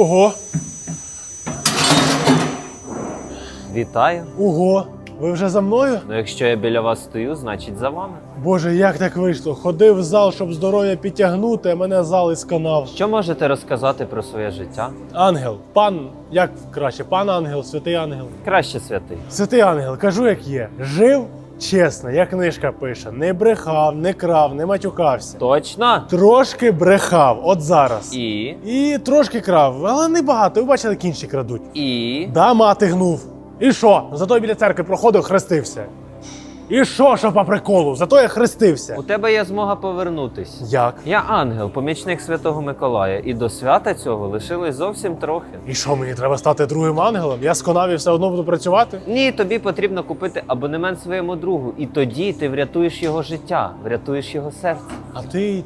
Ого, Вітаю. ого. Ви вже за мною? Ну, якщо я біля вас стою, значить за вами. Боже, як так вийшло? Ходив в зал, щоб здоров'я підтягнути, а мене зал і сканав. Що можете розказати про своє життя? Ангел, пан, як краще, пан ангел, святий ангел. Краще святий. Святий ангел, кажу, як є. Жив чесно, як книжка пише. Не брехав, не крав, не матюкався. Точно? Трошки брехав, от зараз. І. І трошки крав, але не багато. Ви бачили, як інші крадуть. І. Да, мати гнув. І що? Зато біля церкви проходив, хрестився. І що, що по приколу? Зато я хрестився. У тебе є змога повернутись. Як? Я ангел, помічник святого Миколая, і до свята цього лишилось зовсім трохи. І що, мені треба стати другим ангелом? Я з конаві все одно буду працювати? Ні, тобі потрібно купити абонемент своєму другу, і тоді ти врятуєш його життя, врятуєш його серце. А ти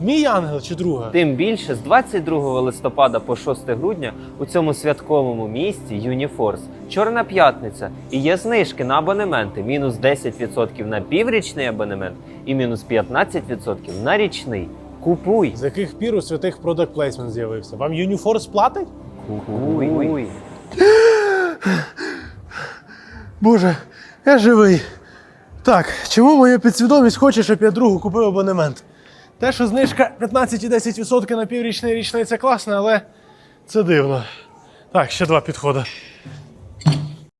мій ангел чи друга? Тим більше з 22 листопада по 6 грудня у цьому святковому місті Юніфорс Чорна п'ятниця і є знижки на абонементи мінус 10% на піврічний абонемент і мінус 15% на річний. Купуй. З яких пір у святих продакт плейсмент з'явився? Вам Юніфорс платить? Купуй. Боже, я живий. Так, чому моя підсвідомість хоче, щоб я другу купив абонемент? Те, що знижка 15-10% на піврічний річний це класно, але це дивно. Так, ще два підходи.